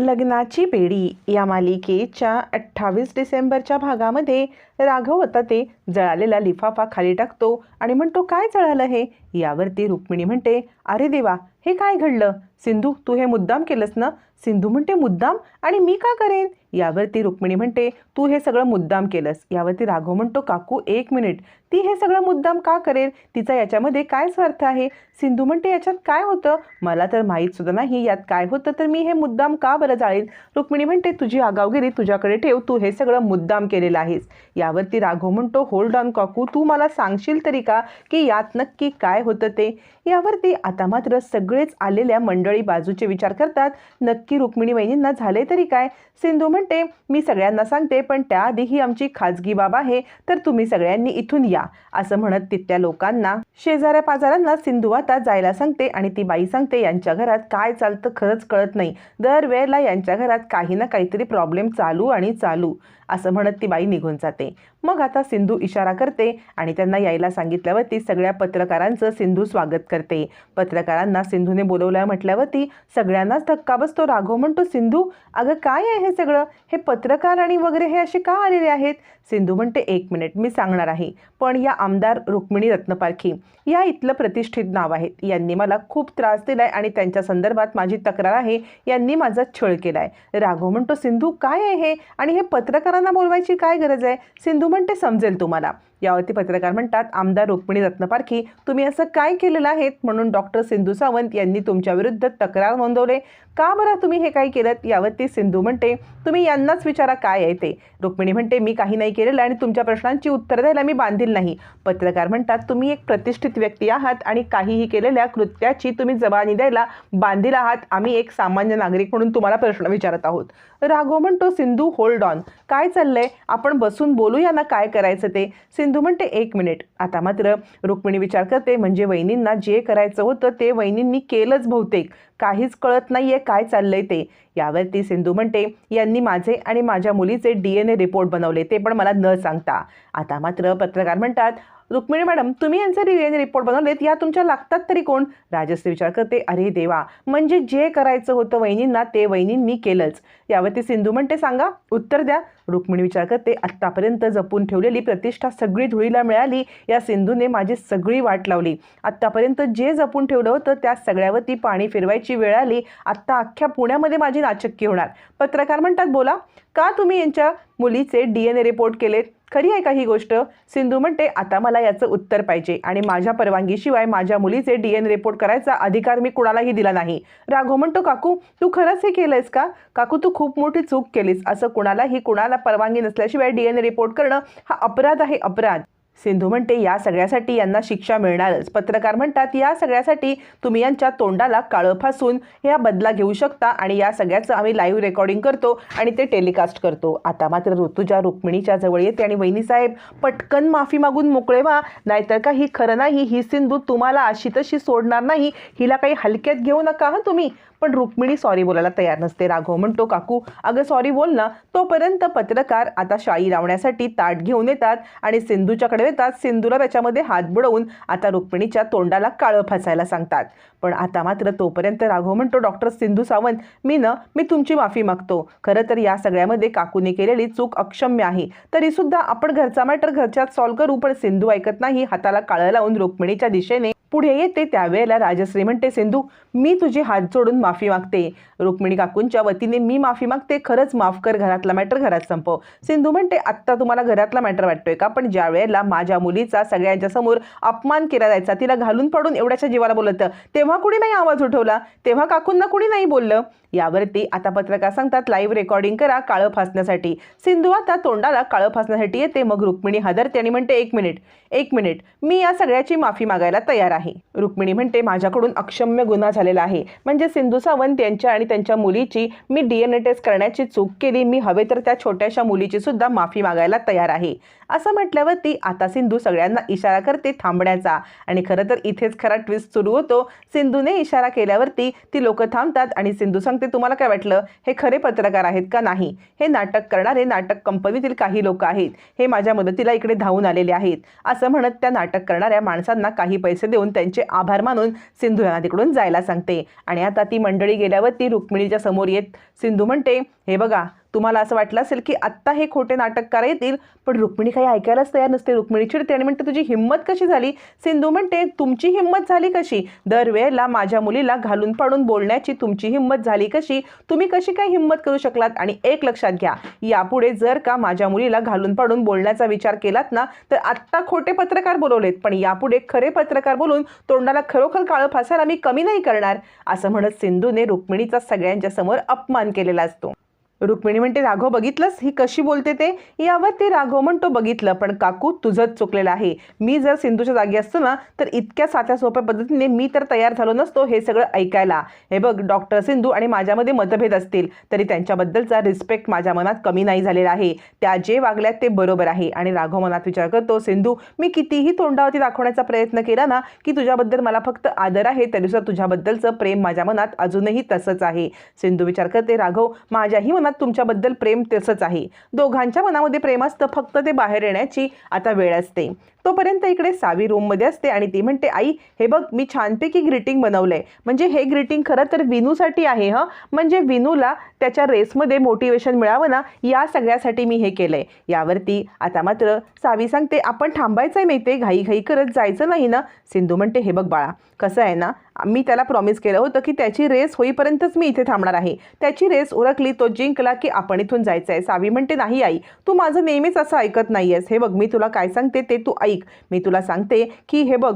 लग्नाची बेडी या मालिकेच्या अठ्ठावीस डिसेंबरच्या भागामध्ये राघव आता ते जळालेला लिफाफा खाली टाकतो आणि म्हणतो काय जळालं हे? यावरती रुक्मिणी म्हणते अरे देवा हे काय घडलं? सिंधू तू हे मुद्दाम केलंस ना? सिंधू म्हणते मुद्दाम? आणि मी का करेन? यावरती रुक्मिणी म्हणते तू हे सगळं मुद्दाम केलंस. यावरती राघव म्हणतो काकू एक मिनिट. ती हे सगळं मुद्दाम का करेल? तिचा याच्यामध्ये काय स्वार्थ आहे? सिंधू म्हणते याच्यात काय होतं? मला तर माहीत सुद्धा नाही. यात काय होतं? तर मी हे मुद्दाम का बरं जाळीन? रुक्मिणी म्हणते तुझी आगावगिरी तुझ्याकडे ठेव. तू हे सगळं मुद्दाम केलेलं आहेस. यावरती राघव म्हणतो होल्ड ऑन काकू. तू मला सांगशील तरी का? की यात नक्की काय होतं ते? यावरती आता मात्र सगळेच आलेल्या मंडळी बाजूचे विचार करतात नक्की रुक्मिणी वहिनींना झाले तरी काय? सिंधू म्हणते मी सगळ्यांना सांगते पण त्याआधी ही आमची खाजगी बाब आहे तर तुम्ही सगळ्यांनी इथून या असं म्हणत तिथल्या लोकांना. शेजाऱ्या पाजारांना सिंधू आता जायला सांगते आणि ती बाई सांगते यांच्या घरात काय चालतं खरंच कळत नाही. दरवेळेला यांच्या घरात काही ना काहीतरी प्रॉब्लेम चालू आणि चालू असं म्हणत ती बाई निघून जाते. मग आता सिंधू इशारा करते आणि त्यांना यायला सांगितल्यावरती सगळ्या पत्रकारांचं सिंधू स्वागत करते. पत्रकारांना सिंधूने बोलवलं म्हटल्यावरती सगळ्यांनाच धक्का बसतो. राघव म्हणतो सिंधू अगं काय आहे हे सगळं? हे पत्रकार आणि वगैरे हे असे का आलेले आहेत? सिंधू म्हणते एक मिनिट मी सांगणार आहे. पण या आमदार रुक्मिणी रत्नपारखी या इथलं प्रतिष्ठित नाव आहेत यांनी मला खूप त्रास दिलाय आणि त्यांच्या संदर्भात माझी तक्रार आहे. यांनी माझा छळ केलाय. राघव म्हणतो सिंधू काय आहे हे? आणि हे पत्रकारांना बोलवायची काय गरज आहे? सिंधू म्हणते समजेल तुम्हाला. यावरती पत्रकार म्हणतात आमदार रुक्मिणी रत्नपारखी तुम्ही असं काय केलेलं आहेत? म्हणून डॉक्टर सिंधू सावंत यांनी तुमच्या विरुद्ध तक्रार नोंदवले. का बरं तुम्ही हे काय केलं यावरती सिंधू म्हणते तुम्ही यांनाच विचारा काय आहे ते. रुक्मिणी म्हणते मी काही नाही केलेलं आणि तुमच्या प्रश्नांची उत्तरं द्यायला मी बांधील नाही. पत्रकार म्हणतात तुम्ही एक प्रतिष्ठित व्यक्ती आहात आणि काहीही केलेल्या कृत्याची तुम्ही जबानी द्यायला बांधील आहात. आम्ही एक सामान्य नागरिक म्हणून तुम्हाला प्रश्न विचारत आहोत. राघव म्हणतो सिंधू होल्ड ऑन काय चाललंय? आपण बसून बोलूया ना काय करायचं ते? सिंधू म्हणते एक मिनिट. आता मात्र रुक्मिणी विचार करते म्हणजे वहिनींना जे करायचं होतं ते वहिनींनी केलंच बहुतेक. काहीच कळत नाहीये काय चाललंय ते. यावरती सिंधू म्हणते यांनी माझे आणि माझ्या मुलीचे डी एन ए रिपोर्ट बनवले ते पण मला न सांगता. आता मात्र पत्रकार म्हणतात रुक्मिणी मॅडम तुम्ही यांचे डी एन ए रिपोर्ट बनवलेत या तुमच्या लागतात तरी कोण? राजश्री विचार करते अरे देवा म्हणजे जे करायचं होतं वहिनींना ते वहिनींनी केलंच. यावरती सिंधू म्हणते सांगा उत्तर द्या. रुक्मिणी विचार करते आत्तापर्यंत जपून ठेवलेली प्रतिष्ठा सगळी धुळीला मिळाली या सिंधूने माझी सगळी वाट लावली. आत्तापर्यंत जे जपून ठेवलं होतं त्या सगळ्यावरती पाणी फिरवायची वेळ आली आत्ता अख्ख्या पुण्यामध्ये माझी नाचक्की होणार. पत्रकार म्हणतात बोला का तुम्ही यांच्या मुलीचे डी एन ए रिपोर्ट केलेत? खरी आहे का ही गोष्ट? सिंधू म्हणते आता मला याचं उत्तर पाहिजे आणि माझ्या परवानगीशिवाय माझ्या मुलीचे डी एन रिपोर्ट करायचा अधिकार मी कुणालाही दिला नाही. राघव म्हणतो काकू तू खरंच हे केलंयस का? काकू तू खूप मोठी चूक केलीस. असं कुणालाही कुणाला परवानगी नसल्याशिवाय डी एन रिपोर्ट करणं हा अपराध आहे अपराध. सिंधू म्हणते या सगळ्यासाठी यांना शिक्षा मिळणारच. पत्रकार म्हणतात या सगळ्यासाठी तुम्ही यांच्या तोंडाला काळं फासून या बदला घेऊ शकता आणि या सगळ्याचं आम्ही लाईव्ह रेकॉर्डिंग करतो आणि ते टेलिकास्ट करतो. आता मात्र ऋतुजा रुक्मिणीच्या जवळ येते आणि वहिनीसाहेब पटकन माफी मागून मोकळे व्हा नाहीतर का ही खरं नाही ही सिंधू तुम्हाला अशी तशी सोडणार नाही. हिला काही हलक्यात घेऊ नका हं तुम्ही. पण रुक्मिणी सॉरी बोलायला तयार नसते राघव म्हणतो काकू अगं सॉरी बोल ना. तोपर्यंत पत्रकार आता शाई लावण्यासाठी ताट घेऊन येतात आणि सिंधूच्याकडे येतात. सिंधूला त्याच्यामध्ये हात बुडवून आता रुक्मिणीच्या तोंडाला काळं फासायला सांगतात. पण आता मात्र तोपर्यंत राघव म्हणतो डॉक्टर सिंधू सावंत मी न मी तुमची माफी मागतो. खरं तर या सगळ्यामध्ये काकूने केलेली चूक अक्षम्य आहे. तरीसुद्धा आपण घरचा मॅटर घरच्यात सॉल्व्ह करू पण सिंधू ऐकत नाही हाताला काळं लावून रुक्मिणीच्या दिशेने पुढे येते त्यावेळेला राजश्री म्हणते सिंधू मी तुझे हात जोडून माफी मागते. रुक्मिणी काकूंच्या वतीने मी माफी मागते. खरंच माफ कर घरातला मॅटर घरात संपव. सिंधू म्हणते आत्ता तुम्हाला घरातला मॅटर वाटतोय का? पण ज्या वेळेला माझ्या मुलीचा सगळ्यांच्या समोर अपमान केला जायचा तिला घालून पडून एवढ्याच्या जीवाला बोलत तेव्हा कुणी नाही आवाज उठवला? तेव्हा काकूंना कुणी नाही बोललं? यावरती आता पत्रकार सांगतात लाईव्ह रेकॉर्डिंग करा काळं फासण्यासाठी. सिंधू आता तोंडाला काळं फासण्यासाठी येते. मग रुक्मिणी हादरते आणि म्हणते एक मिनिट एक मिनिट मी या सगळ्याची माफी मागायला तयार आहे. रुक्मिणी म्हणते माझ्याकडून अक्षम्य गुन्हा झालेला आहे. म्हणजे सिंधू सावंत यांच्या आणि त्यांच्या मुलीची मी डी एन ए टेस्ट करण्याची चूक केली. मी हवे तर त्या छोट्याशा मुलीची सुद्धा माफी मागायला तयार आहे. असं म्हटल्यावरती आता सिंधू सगळ्यांना इशारा करते थांबण्याचा. आणि खरं तर इथेच खरा ट्विस्ट सुरू होतो. सिंधूने इशारा केल्यावरती ती लोक थांबतात आणि सिंधू सांगते सांगते तुम्हाला काय वाटलं? हे खरे पत्रकार आहेत का नाही? हे नाटक करणारे नाटक कंपनीतील काही लोक आहेत. हे माझ्या मदतीला इकडे धावून आलेले आहेत. असं म्हणत त्या नाटक करणाऱ्या माणसांना काही पैसे देऊन त्यांचे आभार मानून सिंधू यांना तिकडून जायला सांगते. आणि आता ती मंडळी गेल्यावर ती रुक्मिणीच्या समोर येत. सिंधू म्हणते हे बघा तुम्हाला असं वाटलं असेल की आत्ता हे खोटे नाटककार येतील पण रुक्मिणी काही ऐकायलाच तयार नसते. रुक्मिणी चिडते आणि म्हणते तुझी हिंमत कशी झाली? सिंधू म्हणते तुमची हिंमत झाली कशी? दरवेळेला माझ्या मुलीला घालून पाडून बोलण्याची तुमची हिंमत झाली कशी? तुम्ही कशी काय हिंमत करू शकलात? आणि एक लक्षात घ्या यापुढे जर का माझ्या मुलीला घालून पाडून बोलण्याचा विचार केलात ना तर आत्ता खोटे पत्रकार बोलवलेत. पण यापुढे खरे पत्रकार बोलून तोंडाला खरोखर काळं फासायला मी कमी नाही करणार असं म्हणत सिंधूने रुक्मिणीचा सगळ्यांच्या समोर अपमान केलेला असतो. रुक्मिणी म्हणते राघव बघितलंस? ही कशी बोलते ते? यावर ते राघव म्हणतो बघितलं पण काकू तुझंच चुकलेलं आहे. मी जर सिंधूच्या जागी असतो ना तर इतक्या साध्या सोप्या पद्धतीने मी तर तयार झालो नसतो हे सगळं ऐकायला. हे बघ डॉक्टर सिंधू आणि माझ्यामध्ये मतभेद असतील तरी त्यांच्याबद्दलचा रिस्पेक्ट माझ्या मनात कमी नाही झालेला आहे. त्या जे वागल्यात ते बरोबर आहे. आणि राघव मनात विचार करतो सिंधू मी कितीही तोंडावरती दाखवण्याचा प्रयत्न केला ना की तुझ्याबद्दल मला फक्त आदर आहे तरीसुद्धा तुझ्याबद्दलचं प्रेम माझ्या मनात अजूनही तसंच आहे. सिंधू विचार करते राघव माझ्याही मनात तुमच्याबद्दल प्रेम तसंच आहे. दोघांच्या मनामध्ये प्रेम असतं फक्त ते बाहेर येण्याची आता वेळ असते. तोपर्यंत इकडे सावी रूममध्ये असते आणि ती म्हणते आई हे बघ मी छानपैकी ग्रीटिंग बनवलं आहे म्हणजे हे ग्रीटिंग खरं तर विनूसाठी आहे हं? म्हणजे विनूला त्याच्या रेसमध्ये मोटिवेशन मिळावं ना या सगळ्यासाठी मी हे केलंय. यावरती आता मात्र सावी सांगते आपण थांबायचं आहे माहिती घाई घाई करत जायचं नाही ना? सिंधू म्हणते हे बघ बाळा कसं आहे ना मी त्याला प्रॉमिस केलं होतं की त्याची रेस होईपर्यंतच मी इथे थांबणार आहे. त्याची रेस उरकली तो जिंकला की आपण इथून जायचं आहे सावी म्हणते नाही आई तू माझं नेहमीच असं ऐकत नाही आहेस हे बघ मी तुला काय सांगते ते तू ऐक मी तुला सांगते की हे बघ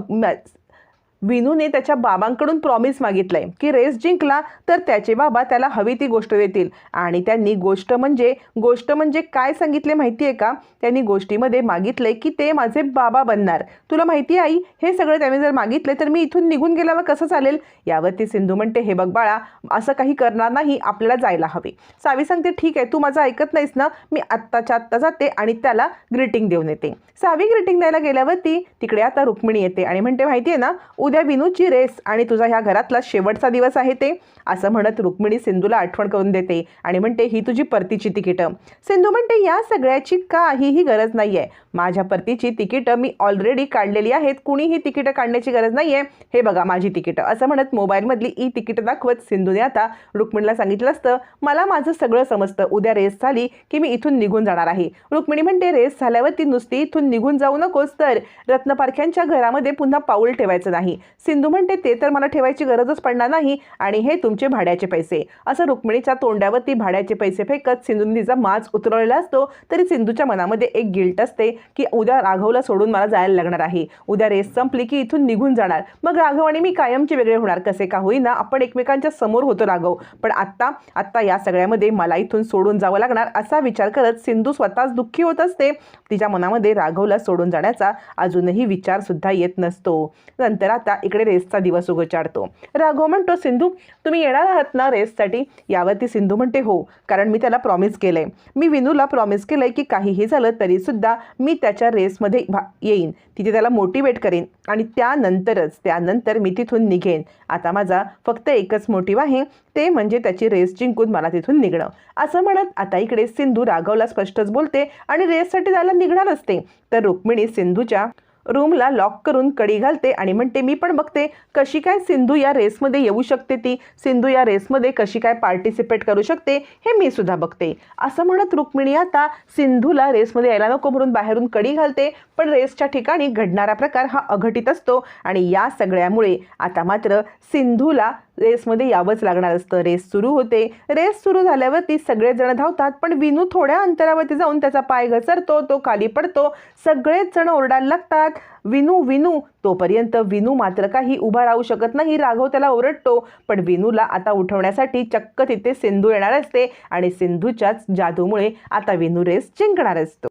विनूने त्याच्या बाबांकडून प्रॉमिस मागितलंय की रेस जिंकला तर त्याचे बाबा त्याला हवी ती गोष्ट देतील. आणि त्यांनी गोष्ट म्हणजे गोष्ट म्हणजे काय सांगितले माहिती आहे का? त्यांनी गोष्टीमध्ये मागितलंय की ते माझे बाबा बनणार. तुला माहिती आई हे सगळं त्यांनी जर मागितले तर मी इथून निघून गेल्यावर कसं चालेल? यावरती सिंधू म्हणते हे बघ बाळा असं काही करणार नाही आपल्याला जायला हवे. सावी सांगते ठीक आहे तू माझं ऐकत नाहीस ना मी आत्ताच्या आत्ता जाते आणि त्याला ग्रीटिंग देऊन येते. सावी ग्रीटिंग द्यायला गेल्यावरती तिकडे आता रुक्मिणी येते आणि म्हणते माहिती आहे ना उद्या विनूची रेस आणि तुझा ह्या घरातला शेवटचा दिवस आहे ते असं म्हणत रुक्मिणी सिंधूला आठवण करून देते आणि म्हणते ही तुझी परतीची तिकीटं. सिंधू म्हणते या सगळ्याची काहीही गरज नाही आहे माझ्या परतीची तिकीटं मी ऑलरेडी काढलेली आहेत. कुणीही तिकीटं काढण्याची गरज नाही आहे हे बघा माझी तिकीटं. असं म्हणत मोबाईलमधली ई तिकीटं दाखवत सिंधूने आता रुक्मिणीला सांगितलं असतं मला माझं सगळं समजतं. उद्या रेस झाली की मी इथून निघून जाणार आहे. रुक्मिणी म्हणते रेस झाल्यावर ती नुसती इथून निघून जाऊ नकोस. तर रत्नपारख्यांच्या घरामध्ये पुन्हा पाऊल ठेवायचं नाही. सिंधू म्हणते ते तर मला ठेवायची गरजच पडणार नाही आणि हे तुमचे भाड्याचे पैसे. असं रुक्मिणीच्या तोंडावरती भाड्याचे पैसे फेकत सिंधूने तिचा माज उतरवलेला असतो. तरी सिंधूच्या मनामध्ये एक गिल्ट असते की उद्या राघवला सोडून मला जायला लागणार आहे. उद्या रेस संपली की इथून निघून जाणार. मग राघव आणि मी कायमचे वेगळे होणार. कसे का होईना आपण एकमेकांच्या समोर होतो राघव. पण आत्ता आत्ता या सगळ्यामध्ये मला इथून सोडून जावं लागणार असा विचार करत सिंधू स्वतःच दुःखी होत असते. तिच्या मनामध्ये राघवला सोडून जाण्याचा अजूनही विचारसुद्धा येत नसतो. नंतर आता इकडे रेसचा दिवस उगचाडतो राघव म्हणतो सिंधू तुम्ही येणार आहात ना रेससाठी? यावरती सिंधू म्हणते हो कारण मी त्याला प्रॉमिस केलं आहे मी विनूला प्रॉमिस केलं आहे की काहीही झालं तरीसुद्धा मी त्याच्या रेसमध्ये भा येईन. तिथे त्याला मोटिवेट करेन आणि त्यानंतरच त्यानंतर मी तिथून निघेन. आता माझा फक्त एकच मोटिव्ह आहे ते म्हणजे त्याची रेस जिंकून मला तिथून निघणं. असं म्हणत आता इकडे सिंधू राघवला स्पष्टच बोलते आणि रेससाठी जायला निघणार असते तर रुक्मिणी सिंधूच्या रूमला लॉक करून कडी घालते आणि म्हणते मी पण बघते कशी काय सिंधू या रेसमध्ये येऊ शकते ती? सिंधू या रेसमध्ये कशी काय पार्टिसिपेट करू शकते हे मी सुद्धा बघते. असं म्हणत रुक्मिणी आता सिंधूला रेसमध्ये यायला नको म्हणून बाहेरून कडी घालते पण रेसच्या ठिकाणी घडणारा प्रकार हा अघटित असतो आणि या सगळ्यामुळे आता मात्र सिंधूला रेसमध्ये यावंच लागणार असतं. रेस सुरू होते. रेस सुरू झाल्यावरती सगळेजण धावतात पण विनू थोड्या अंतरावरती जाऊन त्याचा पाय घसरतो तो खाली पडतो. सगळेच जण ओरडायला लागतात. विनू विनू. तोपर्यंत विनू मात्र काही उभा राहू शकत नाही. राघव त्याला ओरडतो. पण विनूला आता उठवण्यासाठी चक्क तिथे सिंधू येणार असते आणि सिंधूच्याच जादूमुळे आता विनू रेस जिंकणार असतो.